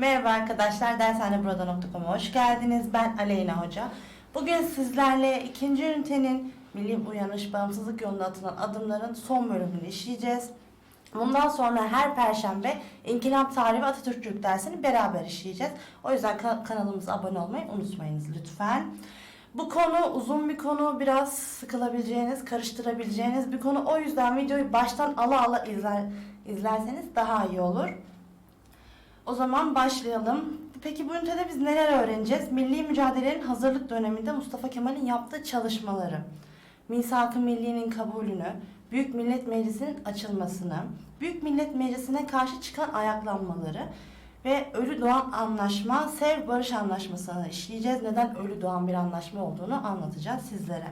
Merhaba arkadaşlar, dershaneburada.com'a hoş geldiniz. Ben Aleyna Hoca. Bugün sizlerle ikinci ünitenin Milli Uyanış Bağımsızlık yolunda atılan adımların son bölümünü işleyeceğiz. Bundan sonra her perşembe İnkılap Tarihi ve Atatürkçülük dersini beraber işleyeceğiz. O yüzden ka- kanalımıza abone olmayı unutmayınız lütfen. Bu konu uzun bir konu, biraz sıkılabileceğiniz, karıştırabileceğiniz bir konu. O yüzden videoyu baştan ala ala izler, izlerseniz daha iyi olur. O zaman başlayalım. Peki bu ünitede biz neler öğreneceğiz? Milli mücadelenin hazırlık döneminde Mustafa Kemal'in yaptığı çalışmaları, Misak-ı Milli'nin kabulünü, Büyük Millet Meclisi'nin açılmasını, Büyük Millet Meclisi'ne karşı çıkan ayaklanmaları ve Ölü Doğan Anlaşma, Sev Barış Anlaşması'nı işleyeceğiz. Neden ölü doğan bir anlaşma olduğunu anlatacağız sizlere.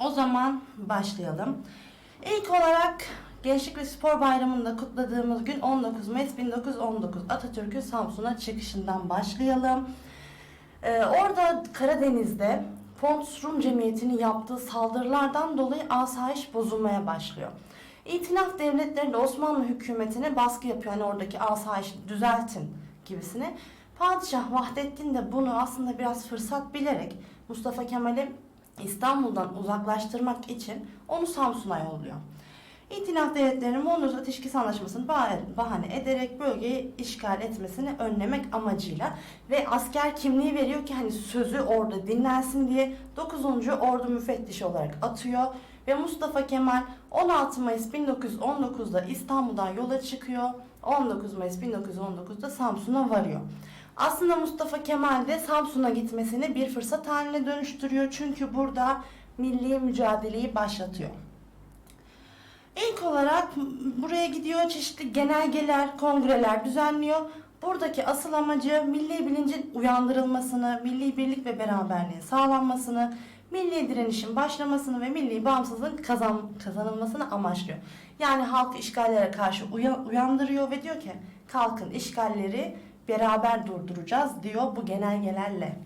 O zaman başlayalım. İlk olarak Gençlik ve Spor Bayramı'nda kutladığımız gün 19 Mayıs 1919 Atatürk'ün Samsun'a çıkışından başlayalım. Ee, orada Karadeniz'de Pontus Rum Cemiyeti'nin yaptığı saldırılardan dolayı asayiş bozulmaya başlıyor. İtilaf devletleri de Osmanlı hükümetine baskı yapıyor. Hani oradaki asayişi düzeltin gibisine. Padişah Vahdettin de bunu aslında biraz fırsat bilerek Mustafa Kemal'i İstanbul'dan uzaklaştırmak için onu Samsun'a yolluyor. İtilaf devletlerinin Mondros Ateşkes Anlaşması'nı bah- bahane ederek bölgeyi işgal etmesini önlemek amacıyla ve asker kimliği veriyor ki hani sözü orada dinlensin diye 9. Ordu müfettişi olarak atıyor ve Mustafa Kemal 16 Mayıs 1919'da İstanbul'dan yola çıkıyor. 19 Mayıs 1919'da Samsun'a varıyor. Aslında Mustafa Kemal de Samsun'a gitmesini bir fırsat haline dönüştürüyor. Çünkü burada milli mücadeleyi başlatıyor. İlk olarak buraya gidiyor çeşitli genelgeler, kongreler düzenliyor. Buradaki asıl amacı milli bilincin uyandırılmasını, milli birlik ve beraberliğin sağlanmasını, milli direnişin başlamasını ve milli bağımsızlığın kazan, kazanılmasını amaçlıyor. Yani halkı işgallere karşı uya- uyandırıyor ve diyor ki kalkın işgalleri beraber durduracağız diyor bu genelgelerle.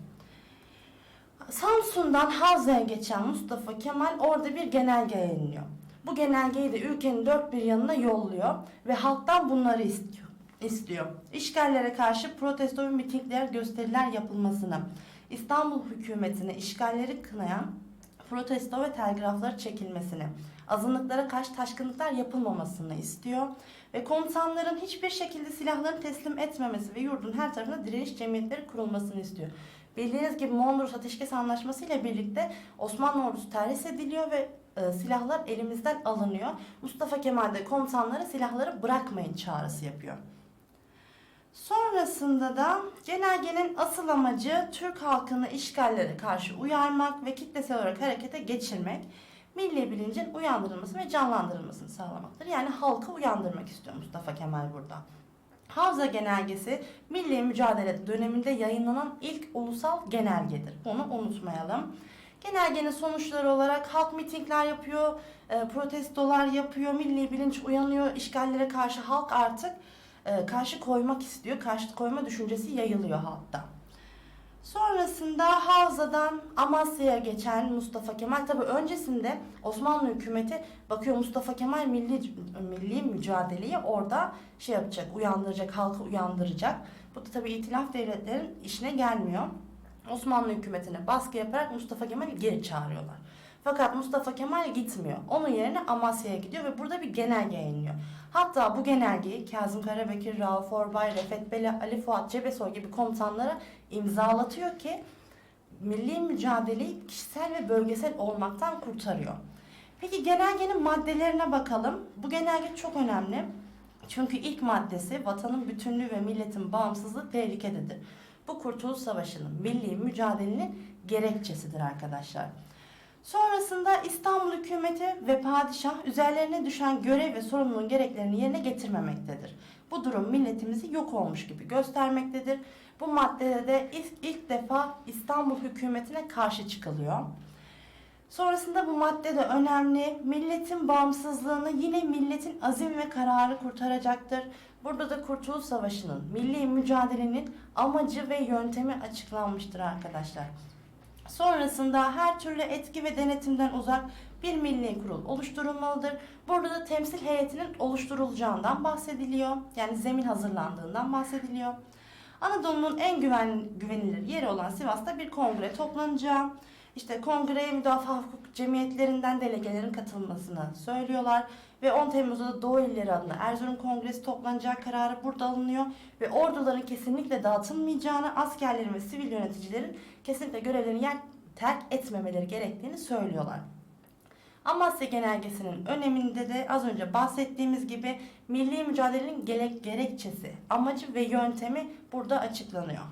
Samsun'dan Havza'ya geçen Mustafa Kemal orada bir genelge yayınlıyor. Bu genelgeyi de ülkenin dört bir yanına yolluyor ve halktan bunları istiyor. istiyor. İşgallere karşı protesto ve mitingler, gösteriler yapılmasını, İstanbul hükümetine işgalleri kınayan protesto ve telgrafları çekilmesini, azınlıklara karşı taşkınlıklar yapılmamasını istiyor ve komutanların hiçbir şekilde silahlarını teslim etmemesi ve yurdun her tarafına direniş cemiyetleri kurulmasını istiyor. Bildiğiniz gibi Mondros Ateşkes Anlaşması ile birlikte Osmanlı ordusu terhis ediliyor ve e, silahlar elimizden alınıyor. Mustafa Kemal de komutanlara silahları bırakmayın çağrısı yapıyor. Sonrasında da genelgenin asıl amacı Türk halkını işgallere karşı uyarmak ve kitlesel olarak harekete geçirmek, milli bilincin uyandırılması ve canlandırılmasını sağlamaktır. Yani halkı uyandırmak istiyor Mustafa Kemal burada. Havza Genelgesi milli mücadele döneminde yayınlanan ilk ulusal genelgedir. Bunu unutmayalım. Genelgenin sonuçları olarak halk mitingler yapıyor, e, protestolar yapıyor, milli bilinç uyanıyor, işgallere karşı halk artık e, karşı koymak istiyor. Karşı koyma düşüncesi yayılıyor halkta. Sonrasında Havza'dan Amasya'ya geçen Mustafa Kemal tabi öncesinde Osmanlı hükümeti bakıyor Mustafa Kemal milli milli mücadeleyi orada şey yapacak, uyandıracak, halkı uyandıracak. Bu da tabi itilaf devletlerin işine gelmiyor. Osmanlı hükümetine baskı yaparak Mustafa Kemal'i geri çağırıyorlar. Fakat Mustafa Kemal gitmiyor. Onun yerine Amasya'ya gidiyor ve burada bir genelge yayınlıyor. Hatta bu genelgeyi Kazım Karabekir, Rauf Orbay, Refet Beli, Ali Fuat Cebesoy gibi komutanlara imzalatıyor ki milli mücadeleyi kişisel ve bölgesel olmaktan kurtarıyor. Peki genelgenin maddelerine bakalım. Bu genelge çok önemli. Çünkü ilk maddesi vatanın bütünlüğü ve milletin bağımsızlığı tehlikededir. Bu Kurtuluş Savaşı'nın milli mücadelenin gerekçesidir arkadaşlar. Sonrasında İstanbul hükümeti ve padişah üzerlerine düşen görev ve sorumluluğun gereklerini yerine getirmemektedir. Bu durum milletimizi yok olmuş gibi göstermektedir. Bu maddede de ilk, ilk defa İstanbul hükümetine karşı çıkılıyor. Sonrasında bu madde de önemli. Milletin bağımsızlığını yine milletin azim ve kararı kurtaracaktır. Burada da Kurtuluş Savaşı'nın, milli mücadelenin amacı ve yöntemi açıklanmıştır arkadaşlar. Sonrasında her türlü etki ve denetimden uzak bir milli kurul oluşturulmalıdır. Burada da temsil heyetinin oluşturulacağından bahsediliyor. Yani zemin hazırlandığından bahsediliyor. Anadolu'nun en güven, güvenilir yeri olan Sivas'ta bir kongre toplanacak. İşte kongreye müdafaa hukuk cemiyetlerinden delegelerin katılmasını söylüyorlar. Ve 10 Temmuz'da da Doğu İlleri adına Erzurum Kongresi toplanacağı kararı burada alınıyor. Ve orduların kesinlikle dağıtılmayacağını, askerlerin ve sivil yöneticilerin kesinlikle görevlerini yer terk etmemeleri gerektiğini söylüyorlar. Amasya Genelgesi'nin öneminde de az önce bahsettiğimiz gibi milli mücadelenin gerek, gerekçesi, amacı ve yöntemi burada açıklanıyor.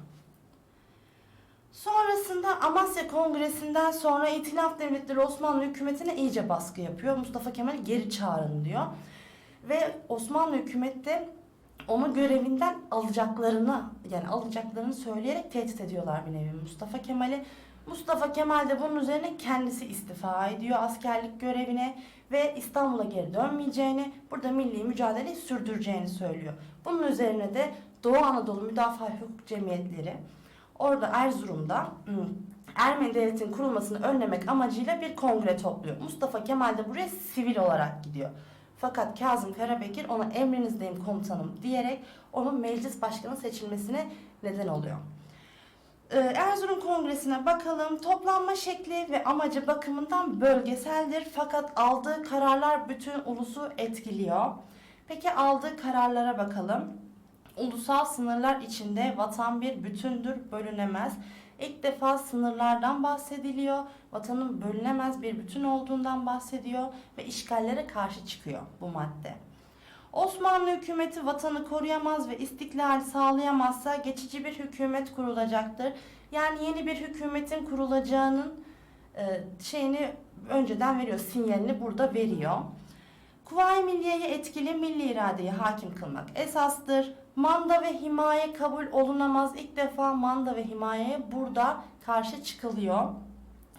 Sonrasında Amasya Kongresi'nden sonra İtilaf Devletleri Osmanlı hükümetine iyice baskı yapıyor. Mustafa Kemal'i geri çağırın diyor. Ve Osmanlı hükümeti de onu görevinden alacaklarını yani alacaklarını söyleyerek tehdit ediyorlar bir nevi Mustafa Kemal'i. Mustafa Kemal de bunun üzerine kendisi istifa ediyor askerlik görevine ve İstanbul'a geri dönmeyeceğini, burada milli mücadeleyi sürdüreceğini söylüyor. Bunun üzerine de Doğu Anadolu Müdafaa Hukuk Cemiyetleri orada Erzurum'da ım, Ermeni devletinin kurulmasını önlemek amacıyla bir kongre topluyor. Mustafa Kemal de buraya sivil olarak gidiyor. Fakat Kazım Karabekir ona emrinizdeyim komutanım diyerek onun meclis başkanı seçilmesine neden oluyor. Ee, Erzurum Kongresi'ne bakalım. Toplanma şekli ve amacı bakımından bölgeseldir fakat aldığı kararlar bütün ulusu etkiliyor. Peki aldığı kararlara bakalım. Ulusal sınırlar içinde vatan bir bütündür, bölünemez. İlk defa sınırlardan bahsediliyor. Vatanın bölünemez bir bütün olduğundan bahsediyor ve işgallere karşı çıkıyor bu madde. Osmanlı hükümeti vatanı koruyamaz ve istiklal sağlayamazsa geçici bir hükümet kurulacaktır. Yani yeni bir hükümetin kurulacağının e, şeyini önceden veriyor, sinyalini burada veriyor. Kuvayi Milliye'ye etkili milli iradeyi hakim kılmak esastır. Manda ve himaye kabul olunamaz. İlk defa manda ve himayeye burada karşı çıkılıyor.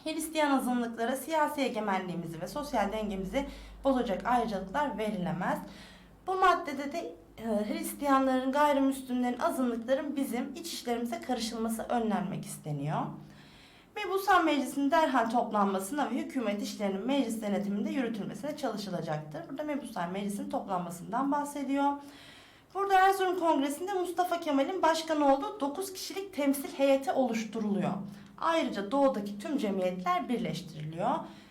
Hristiyan azınlıklara siyasi egemenliğimizi ve sosyal dengemizi bozacak ayrıcalıklar verilemez. Bu maddede de e, Hristiyanların, gayrimüslimlerin, azınlıkların bizim iç işlerimize karışılması önlenmek isteniyor. Mebusan Meclisi'nin derhal toplanmasına ve hükümet işlerinin meclis denetiminde yürütülmesine çalışılacaktır. Burada Mebusan Meclisi'nin toplanmasından bahsediyor. Burada Erzurum Kongresi'nde Mustafa Kemal'in başkan olduğu 9 kişilik temsil heyeti oluşturuluyor. Ayrıca doğudaki tüm cemiyetler birleştiriliyor.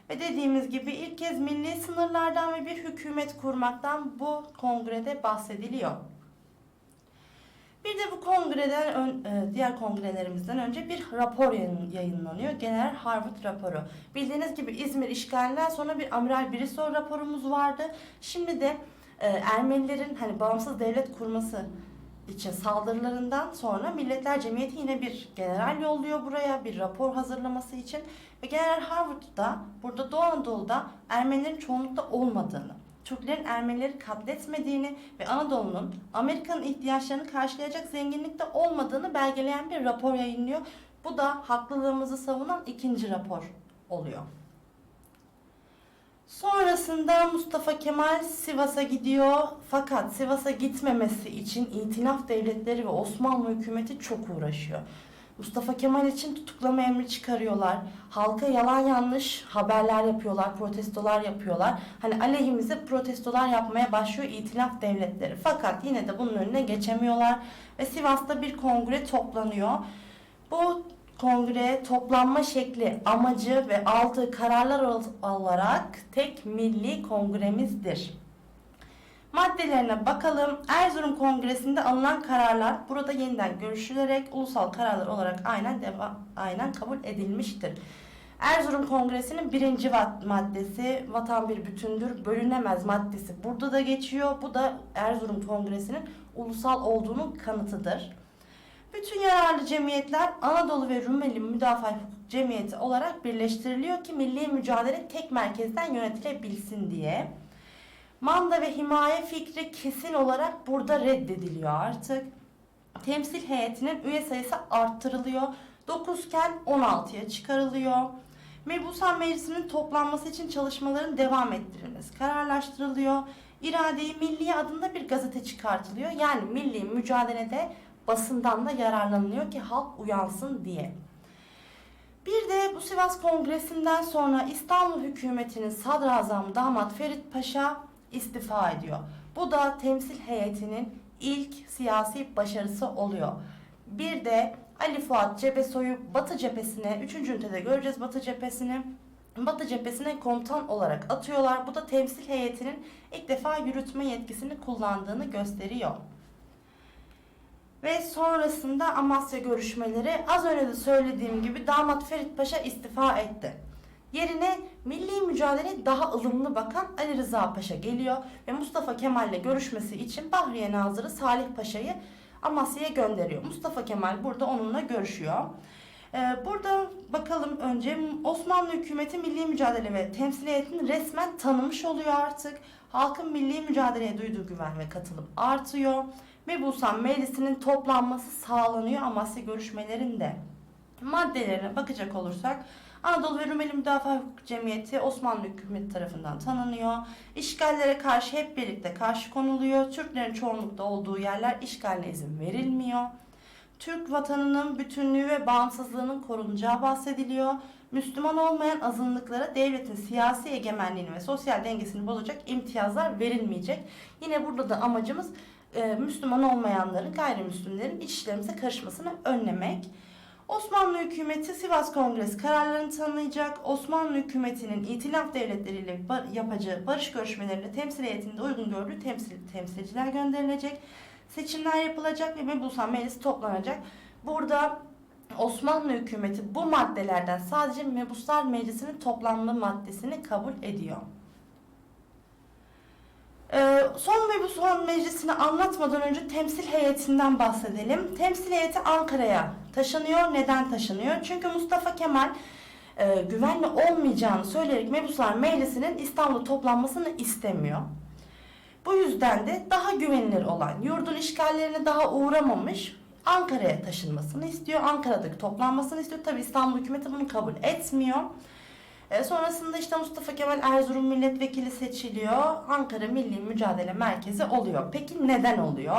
Ve dediğimiz gibi ilk kez milli sınırlardan ve bir hükümet kurmaktan bu kongrede bahsediliyor. Bir de bu kongreden e, diğer kongrelerimizden önce bir rapor yayın- yayınlanıyor. Genel Harvard raporu. Bildiğiniz gibi İzmir işgalinden sonra bir Amiral Brisov raporumuz vardı. Şimdi de e, Ermenilerin hani bağımsız devlet kurması için saldırılarından sonra Milletler Cemiyeti yine bir general yolluyor buraya bir rapor hazırlaması için ve General Harvard'da burada Doğu Anadolu'da Ermenilerin çoğunlukta olmadığını, Türklerin Ermenileri katletmediğini ve Anadolu'nun Amerika'nın ihtiyaçlarını karşılayacak zenginlikte olmadığını belgeleyen bir rapor yayınlıyor. Bu da haklılığımızı savunan ikinci rapor oluyor. Sonrasında Mustafa Kemal Sivas'a gidiyor. Fakat Sivas'a gitmemesi için İtilaf Devletleri ve Osmanlı hükümeti çok uğraşıyor. Mustafa Kemal için tutuklama emri çıkarıyorlar. Halka yalan yanlış haberler yapıyorlar, protestolar yapıyorlar. Hani aleyhimize protestolar yapmaya başlıyor İtilaf Devletleri. Fakat yine de bunun önüne geçemiyorlar ve Sivas'ta bir kongre toplanıyor. Bu kongre toplanma şekli, amacı ve aldığı kararlar ol- olarak tek milli kongremizdir. Maddelerine bakalım. Erzurum Kongresi'nde alınan kararlar burada yeniden görüşülerek ulusal kararlar olarak aynen deva, aynen kabul edilmiştir. Erzurum Kongresi'nin birinci maddesi vatan bir bütündür, bölünemez maddesi burada da geçiyor. Bu da Erzurum Kongresi'nin ulusal olduğunun kanıtıdır. Bütün yararlı cemiyetler Anadolu ve Rumeli Müdafaa Hukuk Cemiyeti olarak birleştiriliyor ki milli mücadele tek merkezden yönetilebilsin diye. Manda ve himaye fikri kesin olarak burada reddediliyor artık. Temsil heyetinin üye sayısı arttırılıyor. 9 iken 16'ya çıkarılıyor. Mebusan Meclisi'nin toplanması için çalışmaların devam ettirilmesi kararlaştırılıyor. İrade-i Milliye adında bir gazete çıkartılıyor. Yani milli mücadelede basından da yararlanılıyor ki halk uyansın diye. Bir de bu Sivas Kongresi'nden sonra İstanbul hükümetinin sadrazamı damat Ferit Paşa istifa ediyor. Bu da temsil heyetinin ilk siyasi başarısı oluyor. Bir de Ali Fuat Cebesoy'u Batı cephesine, 3. ünitede göreceğiz Batı cephesini. Batı cephesine komutan olarak atıyorlar. Bu da temsil heyetinin ilk defa yürütme yetkisini kullandığını gösteriyor. Ve sonrasında Amasya görüşmeleri az önce de söylediğim gibi damat Ferit Paşa istifa etti. Yerine milli mücadeleye daha ılımlı bakan Ali Rıza Paşa geliyor ve Mustafa Kemal'le görüşmesi için Bahriye Nazırı Salih Paşa'yı Amasya'ya gönderiyor. Mustafa Kemal burada onunla görüşüyor. Ee, Burada bakalım önce Osmanlı hükümeti milli mücadele ve temsiliyetini resmen tanımış oluyor artık. Halkın milli mücadeleye duyduğu güven ve katılım artıyor. Mebusan Meclisi'nin toplanması sağlanıyor Amasya görüşmelerinde. Maddelerine bakacak olursak Anadolu ve Rumeli Müdafaa Hukuk Cemiyeti Osmanlı hükümeti tarafından tanınıyor. İşgallere karşı hep birlikte karşı konuluyor. Türklerin çoğunlukta olduğu yerler işgaline izin verilmiyor. Türk vatanının bütünlüğü ve bağımsızlığının korunacağı bahsediliyor. Müslüman olmayan azınlıklara devletin siyasi egemenliğini ve sosyal dengesini bozacak imtiyazlar verilmeyecek. Yine burada da amacımız e, Müslüman olmayanların, gayrimüslimlerin iç işlerimize karışmasını önlemek. Osmanlı hükümeti Sivas Kongresi kararlarını tanıyacak. Osmanlı hükümetinin itilaf devletleriyle yapacağı barış görüşmelerinde temsiliyetinde uygun gördüğü temsil, temsilciler gönderilecek. Seçimler yapılacak ve Mebusan Meclisi toplanacak. Burada Osmanlı hükümeti bu maddelerden sadece Mebuslar Meclisi'nin toplanma maddesini kabul ediyor. Ee, son Mebusan Meclisi'ni anlatmadan önce temsil heyetinden bahsedelim. Temsil heyeti Ankara'ya taşınıyor. Neden taşınıyor? Çünkü Mustafa Kemal e, güvenli olmayacağını söyleyerek Mebuslar Meclisi'nin İstanbul'da toplanmasını istemiyor. Bu yüzden de daha güvenilir olan, yurdun işgallerine daha uğramamış Ankara'ya taşınmasını istiyor. Ankara'daki toplanmasını istiyor. Tabi İstanbul hükümeti bunu kabul etmiyor. E, sonrasında işte Mustafa Kemal Erzurum milletvekili seçiliyor. Ankara Milli Mücadele Merkezi oluyor. Peki neden oluyor?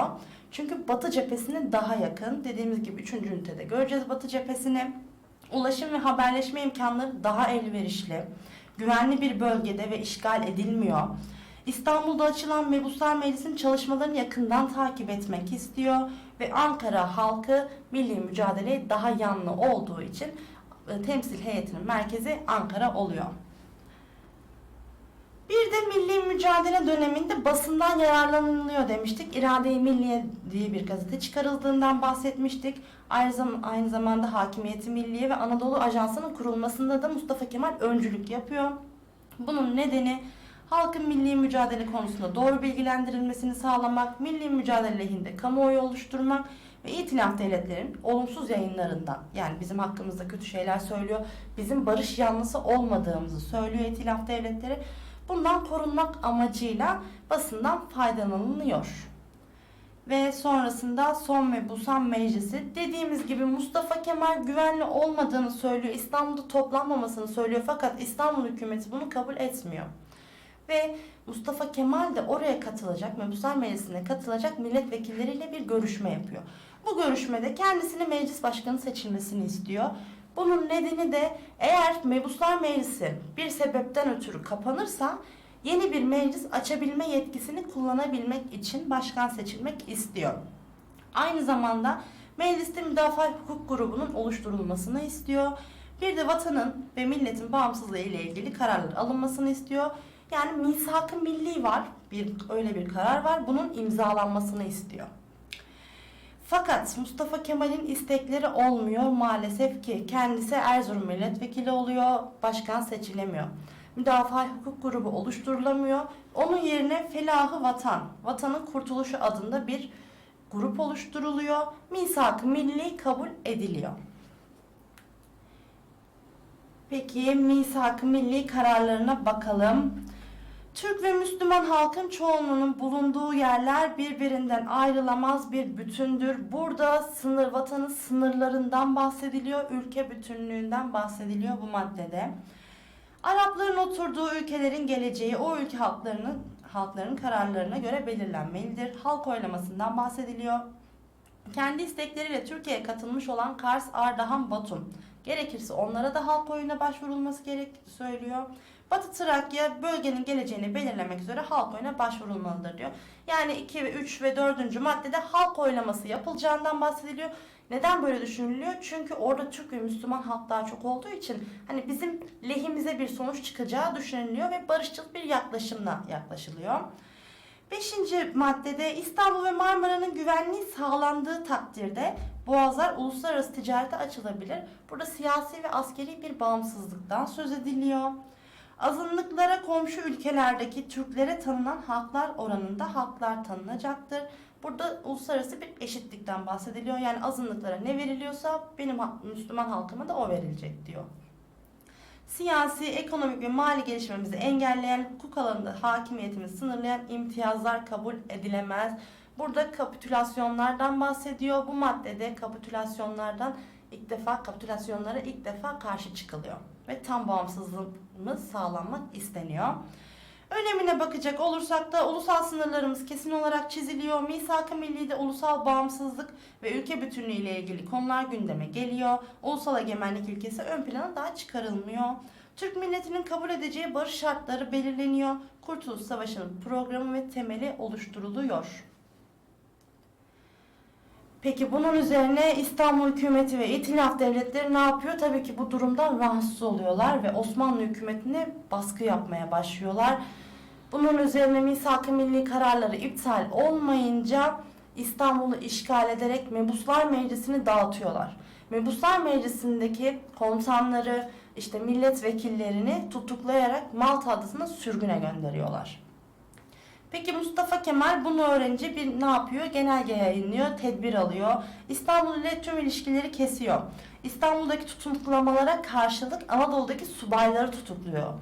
Çünkü Batı cephesine daha yakın. Dediğimiz gibi 3. ünitede göreceğiz Batı cephesini. Ulaşım ve haberleşme imkanları daha elverişli. Güvenli bir bölgede ve işgal edilmiyor. İstanbul'da açılan Mebuslar Meclisi'nin çalışmalarını yakından takip etmek istiyor ve Ankara halkı milli mücadeleye daha yanlı olduğu için e, temsil heyetinin merkezi Ankara oluyor. Bir de milli mücadele döneminde basından yararlanılıyor demiştik. İrade-i Milliye diye bir gazete çıkarıldığından bahsetmiştik. Aynı, zam- aynı zamanda Hakimiyeti Milliye ve Anadolu Ajansı'nın kurulmasında da Mustafa Kemal öncülük yapıyor. Bunun nedeni halkın milli mücadele konusunda doğru bilgilendirilmesini sağlamak, milli mücadele lehinde kamuoyu oluşturmak ve itilaf devletlerin olumsuz yayınlarından yani bizim hakkımızda kötü şeyler söylüyor, bizim barış yanlısı olmadığımızı söylüyor itilaf devletleri. Bundan korunmak amacıyla basından faydalanılıyor. Ve sonrasında Son ve Busan Meclisi dediğimiz gibi Mustafa Kemal güvenli olmadığını söylüyor. İstanbul'da toplanmamasını söylüyor fakat İstanbul hükümeti bunu kabul etmiyor. Ve Mustafa Kemal de oraya katılacak, Mebuslar Meclisi'ne katılacak milletvekilleriyle bir görüşme yapıyor. Bu görüşmede kendisine meclis başkanı seçilmesini istiyor. Bunun nedeni de eğer Mebuslar Meclisi bir sebepten ötürü kapanırsa yeni bir meclis açabilme yetkisini kullanabilmek için başkan seçilmek istiyor. Aynı zamanda mecliste müdafaa hukuk grubunun oluşturulmasını istiyor. Bir de vatanın ve milletin bağımsızlığı ile ilgili kararlar alınmasını istiyor. Yani misak-ı milli var. Bir öyle bir karar var. Bunun imzalanmasını istiyor. Fakat Mustafa Kemal'in istekleri olmuyor maalesef ki kendisi Erzurum milletvekili oluyor, başkan seçilemiyor. Müdafaa hukuk grubu oluşturulamıyor. Onun yerine Felahı Vatan, Vatanın Kurtuluşu adında bir grup oluşturuluyor. Misak-ı milli kabul ediliyor. Peki misak-ı milli kararlarına bakalım. Türk ve Müslüman halkın çoğunluğunun bulunduğu yerler birbirinden ayrılamaz bir bütündür. Burada sınır vatanın sınırlarından bahsediliyor, ülke bütünlüğünden bahsediliyor bu maddede. Arapların oturduğu ülkelerin geleceği o ülke halklarının halkların kararlarına göre belirlenmelidir. Halk oylamasından bahsediliyor. Kendi istekleriyle Türkiye'ye katılmış olan Kars, Ardahan, Batum. Gerekirse onlara da halk oyuna başvurulması gerek söylüyor. Batı Trakya bölgenin geleceğini belirlemek üzere halk oyuna başvurulmalıdır diyor. Yani 2 ve 3 ve 4. maddede halk oylaması yapılacağından bahsediliyor. Neden böyle düşünülüyor? Çünkü orada Türk ve Müslüman halk daha çok olduğu için hani bizim lehimize bir sonuç çıkacağı düşünülüyor ve barışçıl bir yaklaşımla yaklaşılıyor. Beşinci maddede İstanbul ve Marmara'nın güvenliği sağlandığı takdirde boğazlar uluslararası ticarete açılabilir. Burada siyasi ve askeri bir bağımsızlıktan söz ediliyor. Azınlıklara komşu ülkelerdeki Türklere tanınan haklar oranında haklar tanınacaktır. Burada uluslararası bir eşitlikten bahsediliyor. Yani azınlıklara ne veriliyorsa benim Müslüman halkıma da o verilecek diyor. Siyasi, ekonomik ve mali gelişmemizi engelleyen, hukuk alanında hakimiyetimizi sınırlayan imtiyazlar kabul edilemez. Burada kapitülasyonlardan bahsediyor. Bu maddede kapitülasyonlardan ilk defa kapitülasyonlara ilk defa karşı çıkılıyor ve tam bağımsızlığımız sağlanmak isteniyor. Önemine bakacak olursak da ulusal sınırlarımız kesin olarak çiziliyor. Misak-ı Milli'de ulusal bağımsızlık ve ülke bütünlüğü ile ilgili konular gündeme geliyor. Ulusal egemenlik ilkesi ön plana daha çıkarılmıyor. Türk milletinin kabul edeceği barış şartları belirleniyor. Kurtuluş Savaşı'nın programı ve temeli oluşturuluyor. Peki bunun üzerine İstanbul hükümeti ve itilaf devletleri ne yapıyor? Tabii ki bu durumdan rahatsız oluyorlar ve Osmanlı hükümetine baskı yapmaya başlıyorlar. Bunun üzerine misak-ı milli kararları iptal olmayınca İstanbul'u işgal ederek Mebuslar Meclisi'ni dağıtıyorlar. Mebuslar Meclisi'ndeki komutanları, işte milletvekillerini tutuklayarak Malta adasına sürgüne gönderiyorlar. Peki Mustafa Kemal bunu öğrenince bir ne yapıyor? Genelge yayınlıyor, tedbir alıyor. İstanbul ile tüm ilişkileri kesiyor. İstanbul'daki tutuklamalara karşılık Anadolu'daki subayları tutukluyor.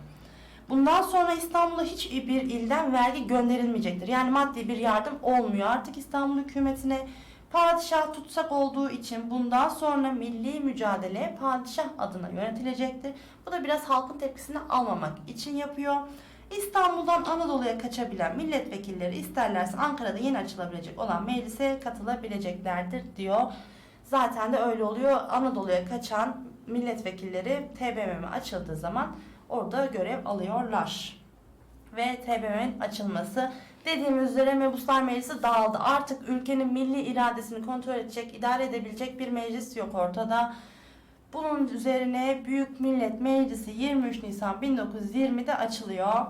Bundan sonra İstanbul'a hiç bir ilden vergi gönderilmeyecektir. Yani maddi bir yardım olmuyor artık İstanbul hükümetine. Padişah tutsak olduğu için bundan sonra milli mücadele padişah adına yönetilecektir. Bu da biraz halkın tepkisini almamak için yapıyor. İstanbul'dan Anadolu'ya kaçabilen milletvekilleri isterlerse Ankara'da yeni açılabilecek olan meclise katılabileceklerdir diyor. Zaten de öyle oluyor. Anadolu'ya kaçan milletvekilleri TBMM açıldığı zaman orada görev alıyorlar. Ve TBMM'nin açılması dediğimiz üzere Mebuslar Meclisi dağıldı. Artık ülkenin milli iradesini kontrol edecek, idare edebilecek bir meclis yok ortada. Bunun üzerine Büyük Millet Meclisi 23 Nisan 1920'de açılıyor.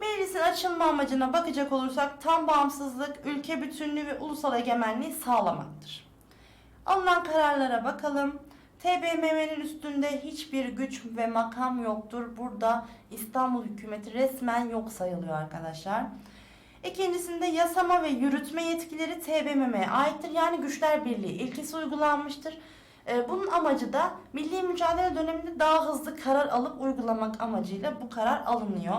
Meclisin açılma amacına bakacak olursak tam bağımsızlık, ülke bütünlüğü ve ulusal egemenliği sağlamaktır. Alınan kararlara bakalım. TBMM'nin üstünde hiçbir güç ve makam yoktur. Burada İstanbul hükümeti resmen yok sayılıyor arkadaşlar. İkincisinde yasama ve yürütme yetkileri TBMM'ye aittir. Yani güçler birliği ilkesi uygulanmıştır. Ee, Bunun amacı da milli mücadele döneminde daha hızlı karar alıp uygulamak amacıyla bu karar alınıyor.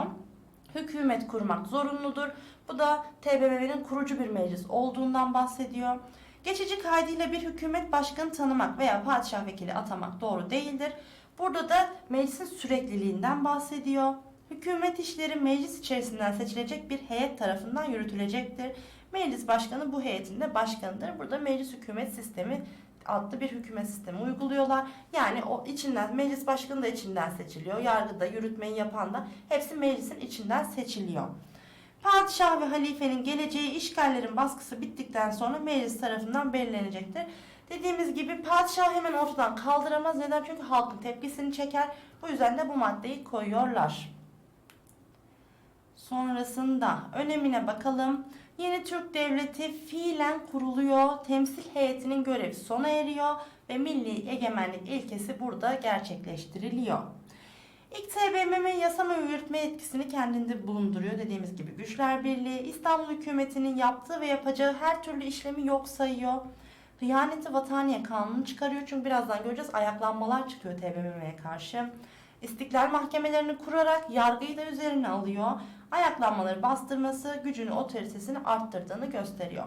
Hükümet kurmak zorunludur. Bu da TBMM'nin kurucu bir meclis olduğundan bahsediyor. Geçici kaydıyla bir hükümet başkanı tanımak veya padişah vekili atamak doğru değildir. Burada da meclisin sürekliliğinden bahsediyor. Hükümet işleri meclis içerisinden seçilecek bir heyet tarafından yürütülecektir. Meclis başkanı bu heyetin de başkanıdır. Burada meclis hükümet sistemi adlı bir hükümet sistemi uyguluyorlar. Yani o içinden meclis başkanı da içinden seçiliyor. Yargıda yürütmeyi yapan da hepsi meclisin içinden seçiliyor. Padişah ve halifenin geleceği işgallerin baskısı bittikten sonra meclis tarafından belirlenecektir. Dediğimiz gibi padişah hemen ortadan kaldıramaz. Neden? Çünkü halkın tepkisini çeker. Bu yüzden de bu maddeyi koyuyorlar. Sonrasında önemine bakalım. Yeni Türk Devleti fiilen kuruluyor. Temsil heyetinin görevi sona eriyor ve milli egemenlik ilkesi burada gerçekleştiriliyor. İlk TBMM yasama ve yürütme yetkisini kendinde bulunduruyor. Dediğimiz gibi Güçler Birliği İstanbul hükümetinin yaptığı ve yapacağı her türlü işlemi yok sayıyor. Hıyaneti Vataniye Kanunu çıkarıyor. Çünkü birazdan göreceğiz ayaklanmalar çıkıyor TBMM'ye karşı. İstiklal mahkemelerini kurarak yargıyı da üzerine alıyor. Ayaklanmaları bastırması gücünü, otoritesini arttırdığını gösteriyor.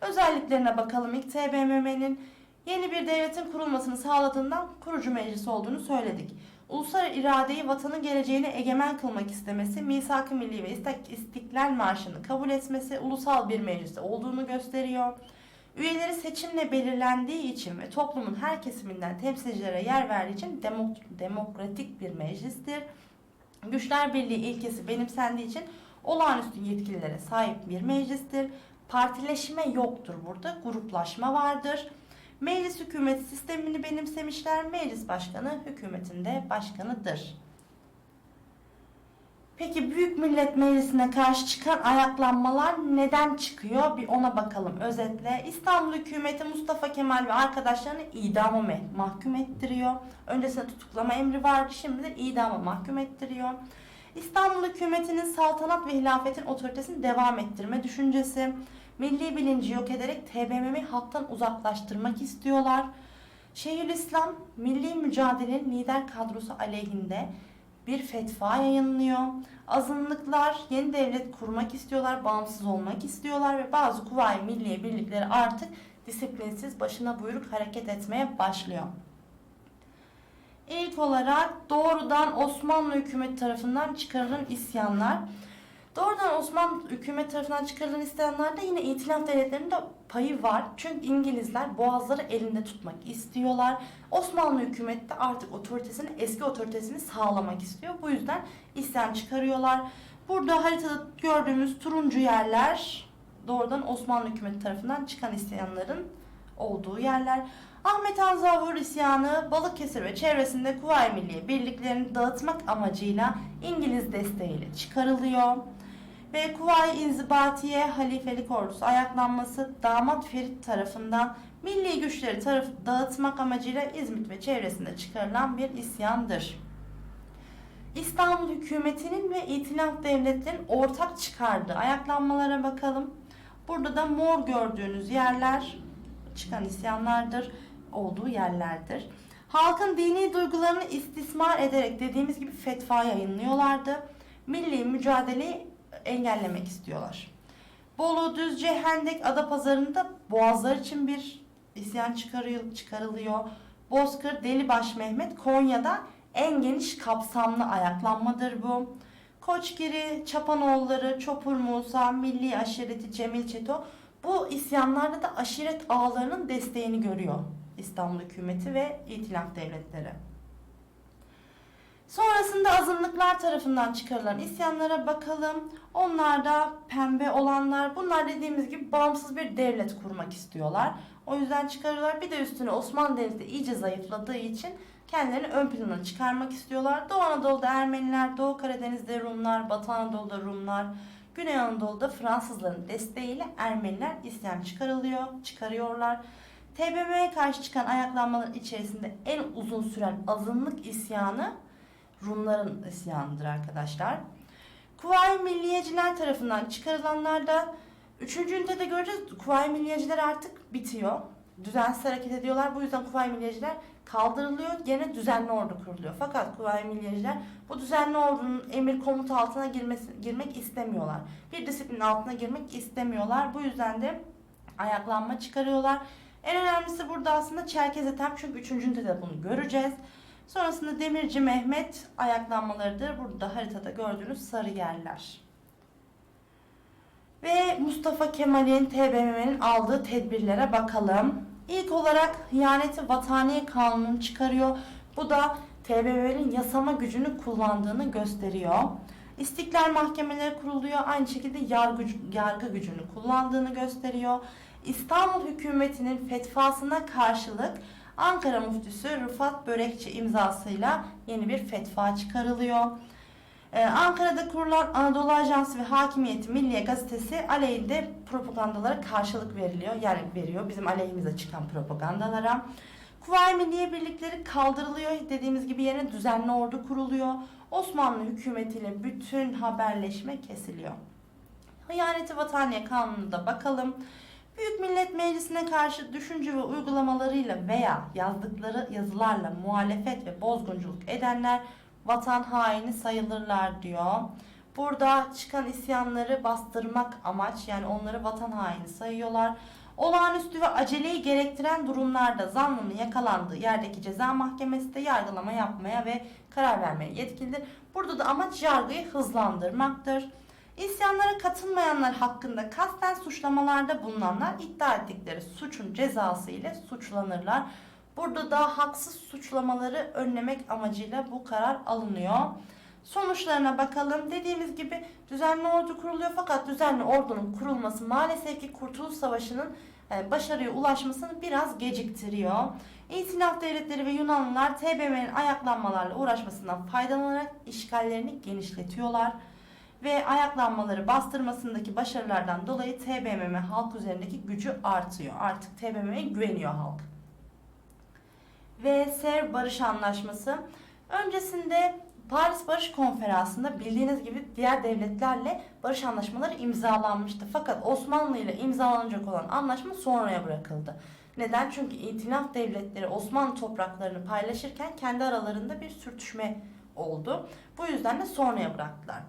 Özelliklerine bakalım. İlk TBMM'nin yeni bir devletin kurulmasını sağladığından kurucu meclis olduğunu söyledik. Ulusal iradeyi vatanın geleceğine egemen kılmak istemesi, misak-ı milli ve istik- istiklal marşını kabul etmesi ulusal bir mecliste olduğunu gösteriyor. Üyeleri seçimle belirlendiği için ve toplumun her kesiminden temsilcilere yer verdiği için demok- demokratik bir meclistir. Güçler Birliği ilkesi benimsendiği için olağanüstü yetkililere sahip bir meclistir. Partileşme yoktur burada, gruplaşma vardır. Meclis hükümet sistemini benimsemişler. Meclis başkanı hükümetin de başkanıdır. Peki Büyük Millet Meclisi'ne karşı çıkan ayaklanmalar neden çıkıyor? Bir ona bakalım özetle. İstanbul hükümeti Mustafa Kemal ve arkadaşlarını idama mahkum ettiriyor. Öncesinde tutuklama emri vardı, şimdi de idama mahkum ettiriyor. İstanbul hükümetinin saltanat ve hilafetin otoritesini devam ettirme düşüncesi. Milli bilinci yok ederek TBMM'yi halktan uzaklaştırmak istiyorlar. Şeyhülislam milli mücadelenin lider kadrosu aleyhinde bir fetva yayınlıyor. Azınlıklar yeni devlet kurmak istiyorlar, bağımsız olmak istiyorlar ve bazı kuvayi milliye birlikleri artık disiplinsiz başına buyruk hareket etmeye başlıyor. İlk olarak doğrudan Osmanlı hükümeti tarafından çıkarılan isyanlar. Doğrudan Osmanlı hükümet tarafından çıkarılan isyanlarda yine itilaf devletlerinin de payı var. Çünkü İngilizler boğazları elinde tutmak istiyorlar. Osmanlı hükümeti de artık otoritesini, eski otoritesini sağlamak istiyor. Bu yüzden isyan çıkarıyorlar. Burada haritada gördüğümüz turuncu yerler doğrudan Osmanlı hükümeti tarafından çıkan isyanların olduğu yerler. Ahmet Han Zavur isyanı Balıkesir ve çevresinde Kuvayi Milliye birliklerini dağıtmak amacıyla İngiliz desteğiyle çıkarılıyor. Ve Kuvayi İnzibatiye Halifelik Ordusu ayaklanması damat Ferit tarafından milli güçleri taraf dağıtmak amacıyla İzmit ve çevresinde çıkarılan bir isyandır. İstanbul hükümetinin ve itilaf devletlerin ortak çıkardığı ayaklanmalara bakalım. Burada da mor gördüğünüz yerler çıkan isyanlardır, olduğu yerlerdir. Halkın dini duygularını istismar ederek dediğimiz gibi fetva yayınlıyorlardı. Milli mücadeleyi engellemek istiyorlar. Bolu, Düzce, Hendek, Adapazarı'nda boğazlar için bir isyan çıkarıyor, çıkarılıyor. Bozkır, Delibaş Mehmet, Konya'da en geniş kapsamlı ayaklanmadır bu. Koçgiri, Çapanoğulları, Çopur Musa, Milli Aşireti Cemil Çeto bu isyanlarda da aşiret ağalarının desteğini görüyor İstanbul hükümeti ve itilaf devletleri. Sonrasında azınlıklar tarafından çıkarılan isyanlara bakalım. Onlar da pembe olanlar. Bunlar dediğimiz gibi bağımsız bir devlet kurmak istiyorlar. O yüzden çıkarıyorlar. Bir de üstüne Osmanlı Devleti iyice zayıfladığı için kendilerini ön plana çıkarmak istiyorlar. Doğu Anadolu'da Ermeniler, Doğu Karadeniz'de Rumlar, Batı Anadolu'da Rumlar, Güney Anadolu'da Fransızların desteğiyle Ermeniler isyan çıkarılıyor, çıkarıyorlar. TBMM'ye karşı çıkan ayaklanmaların içerisinde en uzun süren azınlık isyanı Rumların isyanıdır arkadaşlar. Kuvayi Milliyeciler tarafından çıkarılanlarda 3. ünitede göreceğiz. Kuvayi Milliyeciler artık bitiyor. Düzensiz hareket ediyorlar. Bu yüzden Kuvayi Milliyeciler kaldırılıyor. Gene düzenli ordu kuruluyor. Fakat Kuvayi Milliyeciler bu düzenli ordunun emir komuta altına girmesi, girmek istemiyorlar. Bir disiplin altına girmek istemiyorlar. Bu yüzden de ayaklanma çıkarıyorlar. En önemlisi burada aslında Çerkez Ethem çünkü 3. ünitede bunu göreceğiz. Sonrasında Demirci Mehmet ayaklanmalarıdır. Burada haritada gördüğünüz sarı yerler. Ve Mustafa Kemal'in TBMM'nin aldığı tedbirlere bakalım. İlk olarak hıyaneti vataniye kanununu çıkarıyor. Bu da TBMM'nin yasama gücünü kullandığını gösteriyor. İstiklal mahkemeleri kuruluyor. Aynı şekilde yargı, yargı gücünü kullandığını gösteriyor. İstanbul hükümetinin fetvasına karşılık Ankara müftüsü Rıfat Börekçi imzasıyla yeni bir fetva çıkarılıyor. Ee, Ankara'da kurulan Anadolu Ajansı ve Hakimiyeti Milliye Gazetesi aleyhinde propagandalara karşılık veriliyor. Yani veriyor bizim aleyhimize çıkan propagandalara. Kuvayi Milliye Birlikleri kaldırılıyor. Dediğimiz gibi yerine düzenli ordu kuruluyor. Osmanlı hükümetiyle bütün haberleşme kesiliyor. Hıyaneti Vataniye Kanunu'na bakalım. Büyük Millet Meclisi'ne karşı düşünce ve uygulamalarıyla veya yazdıkları yazılarla muhalefet ve bozgunculuk edenler vatan haini sayılırlar diyor. Burada çıkan isyanları bastırmak amaç yani onları vatan haini sayıyorlar. Olağanüstü ve aceleyi gerektiren durumlarda zanlının yakalandığı yerdeki ceza mahkemesi de yargılama yapmaya ve karar vermeye yetkilidir. Burada da amaç yargıyı hızlandırmaktır. İsyanlara katılmayanlar hakkında kasten suçlamalarda bulunanlar iddia ettikleri suçun cezası ile suçlanırlar. Burada da haksız suçlamaları önlemek amacıyla bu karar alınıyor. Sonuçlarına bakalım. Dediğimiz gibi düzenli ordu kuruluyor fakat düzenli ordunun kurulması maalesef ki Kurtuluş Savaşı'nın e, başarıya ulaşmasını biraz geciktiriyor. İtilaf devletleri ve Yunanlılar TBMM'nin ayaklanmalarla uğraşmasından faydalanarak işgallerini genişletiyorlar ve ayaklanmaları bastırmasındaki başarılardan dolayı TBMM halk üzerindeki gücü artıyor. Artık TBMM'ye güveniyor halk. Ve Sevr Barış Anlaşması. Öncesinde Paris Barış Konferansı'nda bildiğiniz gibi diğer devletlerle barış anlaşmaları imzalanmıştı. Fakat Osmanlı ile imzalanacak olan anlaşma sonraya bırakıldı. Neden? Çünkü itilaf devletleri Osmanlı topraklarını paylaşırken kendi aralarında bir sürtüşme oldu. Bu yüzden de sonraya bıraktılar.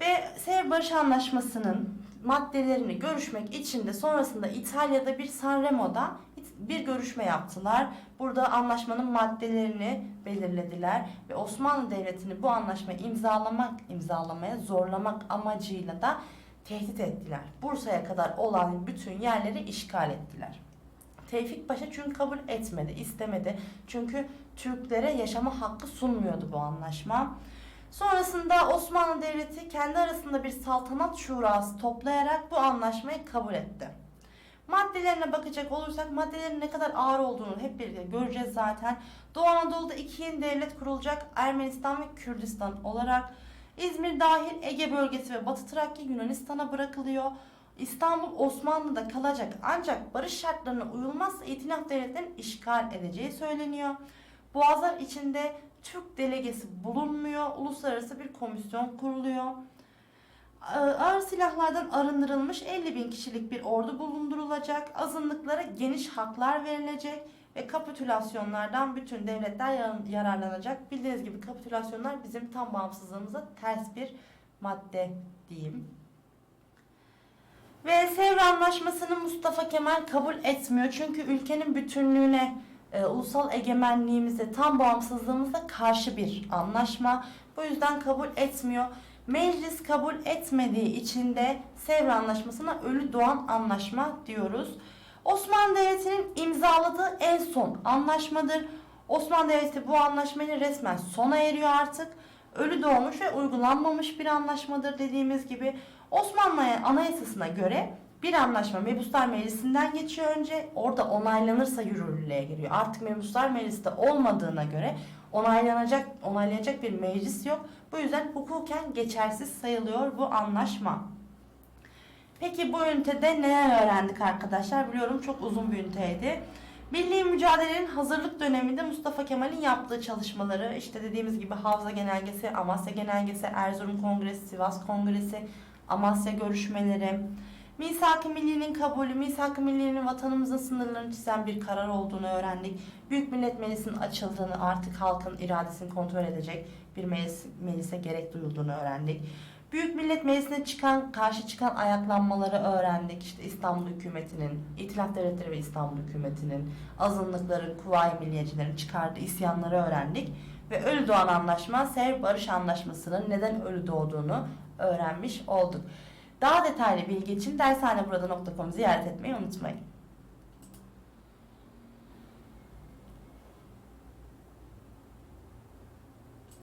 Ve Sevr Barış Anlaşması'nın maddelerini görüşmek için de sonrasında İtalya'da bir Sanremo'da bir görüşme yaptılar. Burada anlaşmanın maddelerini belirlediler ve Osmanlı Devleti'ni bu anlaşmayı imzalamak, imzalamaya zorlamak amacıyla da tehdit ettiler. Bursa'ya kadar olan bütün yerleri işgal ettiler. Tevfik Paşa çünkü kabul etmedi, istemedi. Çünkü Türklere yaşama hakkı sunmuyordu bu anlaşma. Sonrasında Osmanlı Devleti kendi arasında bir saltanat şurası toplayarak bu anlaşmayı kabul etti. Maddelerine bakacak olursak maddelerin ne kadar ağır olduğunu hep birlikte göreceğiz zaten. Doğu Anadolu'da iki yeni devlet kurulacak Ermenistan ve Kürdistan olarak. İzmir dahil Ege bölgesi ve Batı Trakya Yunanistan'a bırakılıyor. İstanbul Osmanlı'da kalacak ancak barış şartlarına uyulmazsa itilaf devletlerin işgal edeceği söyleniyor. Boğazlar içinde Türk delegesi bulunmuyor. Uluslararası bir komisyon kuruluyor. Ee, Ağır silahlardan arındırılmış 50 bin kişilik bir ordu bulundurulacak. Azınlıklara geniş haklar verilecek ve kapitülasyonlardan bütün devletler yar- yararlanacak. Bildiğiniz gibi kapitülasyonlar bizim tam bağımsızlığımıza ters bir madde diyeyim. Ve Sevr Anlaşması'nı Mustafa Kemal kabul etmiyor. Çünkü ülkenin bütünlüğüne, e, ulusal egemenliğimize, tam bağımsızlığımıza karşı bir anlaşma. Bu yüzden kabul etmiyor. Meclis kabul etmediği için de Sevr Anlaşması'na Ölü Doğan Anlaşma diyoruz. Osmanlı Devleti'nin imzaladığı en son anlaşmadır. Osmanlı Devleti bu anlaşmayı resmen sona eriyor artık. Ölü doğmuş ve uygulanmamış bir anlaşmadır dediğimiz gibi. Osmanlı Anayasası'na göre bir anlaşma Mebuslar Meclisi'nden geçiyor önce. Orada onaylanırsa yürürlüğe giriyor. Artık Mebuslar Meclisi'de olmadığına göre onaylanacak onaylayacak bir meclis yok. Bu yüzden hukuken geçersiz sayılıyor bu anlaşma. Peki bu ünitede neler öğrendik arkadaşlar? Biliyorum çok uzun bir üniteydi. Milli mücadelenin hazırlık döneminde Mustafa Kemal'in yaptığı çalışmaları, işte dediğimiz gibi Havza Genelgesi, Amasya Genelgesi, Erzurum Kongresi, Sivas Kongresi, Amasya görüşmeleri, Misak-ı Milli'nin kabulü, Misak-ı Milli'nin vatanımızın sınırlarını çizen bir karar olduğunu öğrendik. Büyük Millet Meclisi'nin açıldığını, artık halkın iradesini kontrol edecek bir meclis, meclise gerek duyulduğunu öğrendik. Büyük Millet Meclisi'ne çıkan, karşı çıkan ayaklanmaları öğrendik. İşte İstanbul hükümetinin, İtilaf Devletleri ve İstanbul hükümetinin, azınlıkların, Kuvayi Milliyecilerin çıkardığı isyanları öğrendik. Ve Ölü Doğan Anlaşma, Sevr Barış Anlaşması'nın neden ölü doğduğunu öğrenmiş olduk. Daha detaylı bilgi için dershaneburada.com ziyaret etmeyi unutmayın.